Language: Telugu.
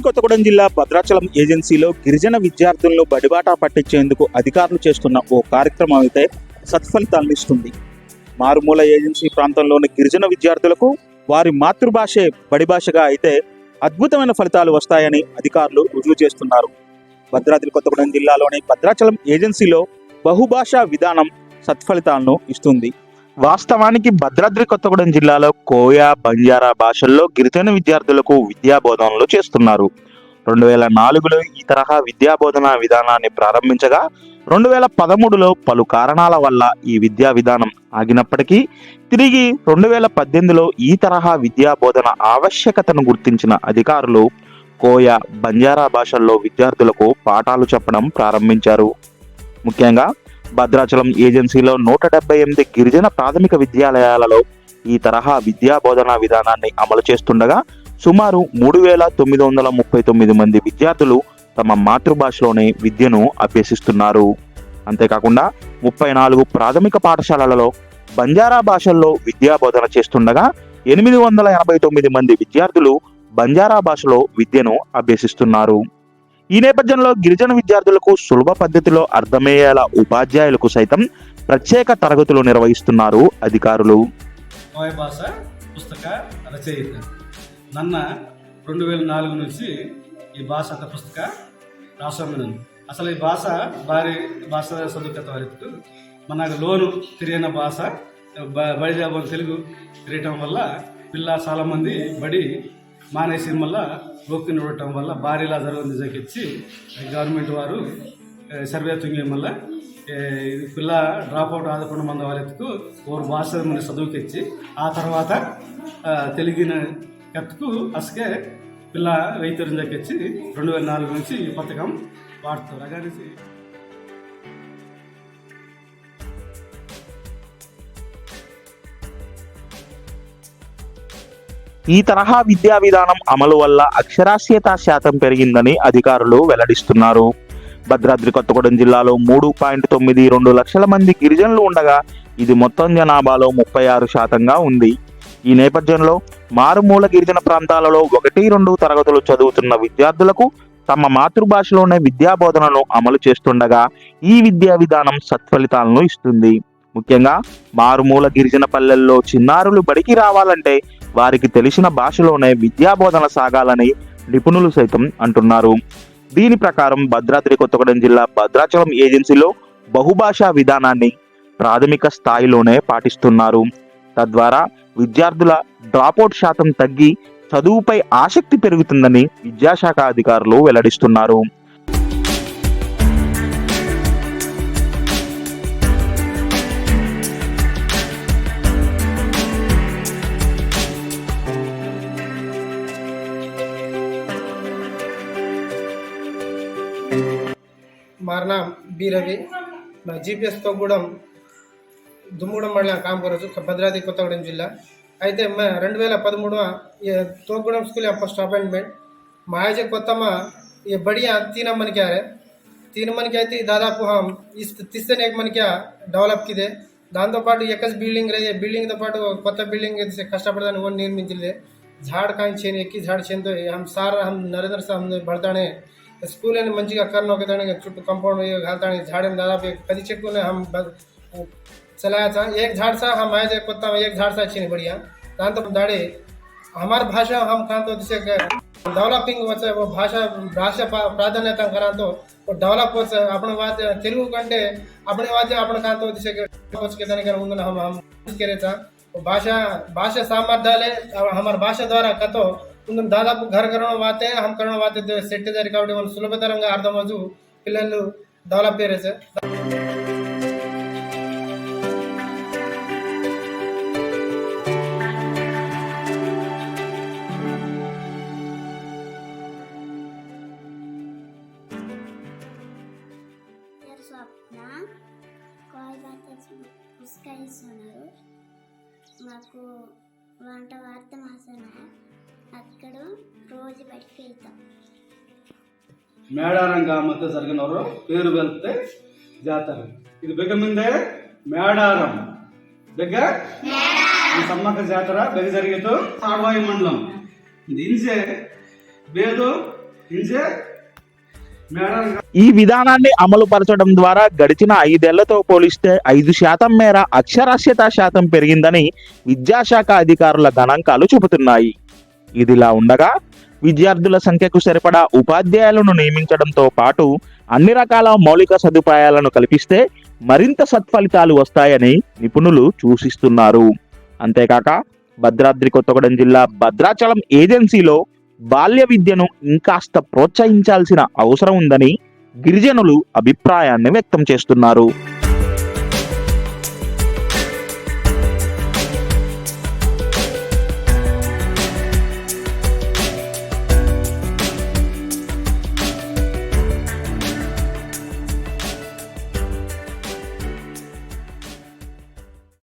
కొత్తగూడెం జిల్లా భద్రాచలం ఏజెన్సీలో గిరిజన విద్యార్థులను బడిబాట పట్టించేందుకు అధికారులు చేస్తున్న ఓ కార్యక్రమం అయితే సత్ఫలితాలను ఇస్తుంది. మారుమూల ఏజెన్సీ ప్రాంతంలోని గిరిజన విద్యార్థులకు వారి మాతృభాషే బడిభాషగా అయితే అద్భుతమైన ఫలితాలు వస్తాయని అధికారులు రుజువు చేస్తున్నారు. భద్రాద్రి కొత్తగూడెం జిల్లాలోని భద్రాచలం ఏజెన్సీలో బహుభాషా విధానం సత్ఫలితాలను ఇస్తుంది. వాస్తవానికి భద్రాద్రి కొత్తగూడెం జిల్లాలో కోయా బంజారా భాషల్లో గిరిజన విద్యార్థులకు విద్యా బోధనలు చేస్తున్నారు. రెండు వేల నాలుగులో ఈ తరహా విద్యాబోధన విధానాన్ని ప్రారంభించగా రెండు వేల పదమూడులో పలు కారణాల వల్ల ఈ విద్యా విధానం ఆగినప్పటికీ తిరిగి రెండు వేల పద్దెనిమిదిలో ఈ తరహా విద్యా బోధన ఆవశ్యకతను గుర్తించిన అధికారులు కోయ బంజారా భాషల్లో విద్యార్థులకు పాఠాలు చెప్పడం ప్రారంభించారు. ముఖ్యంగా భద్రాచలం ఏజెన్సీలో నూట డెబ్బై ఎనిమిది గిరిజన ప్రాథమిక విద్యాలయాలలో ఈ తరహా విద్యా బోధనా విధానాన్ని అమలు చేస్తుండగా సుమారు మూడు వేల తొమ్మిది వందల ముప్పై తొమ్మిది మంది విద్యార్థులు తమ మాతృభాషలోనే విద్యను అభ్యసిస్తున్నారు. అంతేకాకుండా ముప్పై నాలుగు ప్రాథమిక పాఠశాలలలో బంజారా భాషల్లో విద్యా బోధన చేస్తుండగా ఎనిమిది వందల ఎనభై తొమ్మిది మంది విద్యార్థులు బంజారా భాషలో విద్యను అభ్యసిస్తున్నారు. ఈ నేపథ్యంలో గిరిజన విద్యార్థులకు సులభ పద్ధతిలో అర్థమయ్యేలా ఉపాధ్యాయులకు సైతం ప్రత్యేక తరగతులు నిర్వహిస్తున్నారు అధికారులు. కోయ భాష పుస్తక రచయిత. నన్న రెండు వేల నాలుగు నుంచి ఈ భాష పుస్తక రాసోమను అసలు ఈ భాష భారీ భాష సదుకత వరకు మన లోను తిరిగిన భాష బడి తెలుగు తిరగటం వల్ల పిల్ల చాలామంది బడి మానేసిన వల్ల గోక్కి ఉండటం వల్ల భారీలా జరుగుతుంది జగిచ్చి గవర్నమెంట్ వారు సర్వే తుంగే వల్ల ఇది పిల్ల డ్రాప్ అవుట్ ఆదకుండా మంది వాళ్ళకు ఓరు భాష మన చదువుకిచ్చి ఆ తర్వాత తెలిగిన కత్తుకు అసకే పిల్ల వైద్యం దక్కిచ్చి రెండు వేల నాలుగు నుంచి ఈ పథకం వాడుతారు అగానేసి ఈ తరహా విద్యా విధానం అమలు వల్ల అక్షరాస్యత శాతం పెరిగిందని అధికారులు వెల్లడిస్తున్నారు. భద్రాద్రి కొత్తగూడెం జిల్లాలో మూడు పాయింట్ తొమ్మిది రెండు లక్షల మంది గిరిజనులు ఉండగా ఇది మొత్తం జనాభాలో ముప్పై ఆరు శాతంగా ఉంది. ఈ నేపథ్యంలో మారుమూల గిరిజన ప్రాంతాలలో ఒకటి రెండు తరగతులు చదువుతున్న విద్యార్థులకు తమ మాతృభాషలోనే విద్యా బోధనను అమలు చేస్తుండగా ఈ విద్యా విధానం సత్ఫలితాలను ఇస్తుంది. ముఖ్యంగా మారుమూల గిరిజన పల్లెల్లో చిన్నారులు బడికి రావాలంటే వారికి తెలిసిన భాషలోనే విద్యా బోధన సాగాలని నిపుణులు సైతం అంటున్నారు. దీని ప్రకారం భద్రాద్రి కొత్తగూడెం జిల్లా భద్రాచలం ఏజెన్సీలో బహుభాషా విధానాన్ని ప్రాథమిక స్థాయిలోనే పాటిస్తున్నారు. తద్వారా విద్యార్థుల డ్రాపౌట్ శాతం తగ్గి చదువుపై ఆసక్తి పెరుగుతుందని విద్యాశాఖ అధికారులు వెల్లడిస్తున్నారు. મારું નામ બી રવિ జీపీఎస్ తొగ్గూడెం దుమ్మగూడెం మండలం కాంపూరజు భద్రాద్రి కొత్తగూడెం జిల్లా అయితే మే రెండు వేల పదమూడు తోగ్గూడెం స్కూల్ ఫస్ట్ అపాయింట్మెంట్ మా आज కొత్తమ ये बढ़िया तीन मन क्या है तीन मन क्या थी దాదాపు हम इस तीसरे एक मन क्या డెవలప్ కిదే దాంతోపాటు ఎక్కస్ బిల్డింగ్ రే బిల్డింగ్తో పాటు కొత్త బిల్డింగ్ కష్టపడదాన్ని ఓన్ నిర్మించలే झाड కాని చేను ఎక్కి झाड చేనుతో हम సార్ हम నరేంద్ర సార్ हम तो स्कूल है मंजी का कर्न స్కూల్ని మంచిగా కర్ణ ఒక దానికి झाड़े में दादा भी దాదాపు चेक ने हम चलाया था। एक झाड़ सा हम आए थे कुत्ता में, एक झाड़ सा अच्छी नहीं, बढ़िया। दान तो दाड़े हमार भाषा हम खान तो जैसे डेवलपिंग मतलब वो भाषा भाषा प्राधान्यता करा तो वो डेवलप हो अपने बात तेलुगु कंटे, अपने बात अपने खान तो जैसे के दाने कर हम हम करे था। भाषा भाषा सामर्थ्य हमारे भाषा द्वारा कतो దాదాపు ఘర గర్వం వాతే హం కరణం వాతే సెట్ దారి కాబట్టి మనం సులభతరంగా అర్థమవుతూ పిల్లలు డెవలప్ అయ్యారు సార్. మాకు వంట వార్త మాసనా. అక్కడ రోజు బయటికి వెళ్తాం. మేడారం గ్రామంతో జరిగినవరు పేరు వెళ్తే జాతర. ఇది బిగమిందే మేడారం. బిగ్గ? సమ్మక్క జాతర బిగ జరిగేతో తాడవాయి మండలం. ఇంజే బేదు ఇంజే ఈ విధానాన్ని అమలు పరచడం ద్వారా గడిచిన ఐదేళ్ళతో పోలిస్తే ఐదు శాతం మేర అక్షరాస్యత శాతం పెరిగిందని విద్యాశాఖ అధికారుల గణాంకాలు చెబుతున్నాయి ఇదిలా ఉండగా విద్యార్థుల సంఖ్యకు సరిపడా ఉపాధ్యాయులను నియమించడంతో పాటు అన్ని రకాల మౌలిక సదుపాయాలను కల్పిస్తే మరింత సత్ఫలితాలు వస్తాయని నిపుణులు సూచిస్తున్నారు. అంతేకాక భద్రాద్రి కొత్తగూడెం జిల్లా భద్రాచలం ఏజెన్సీలో బాల్య విద్యను ఇంకాస్త ప్రోత్సహించాల్సిన అవసరం ఉందని గిరిజనులు అభిప్రాయాన్ని వ్యక్తం చేస్తున్నారు.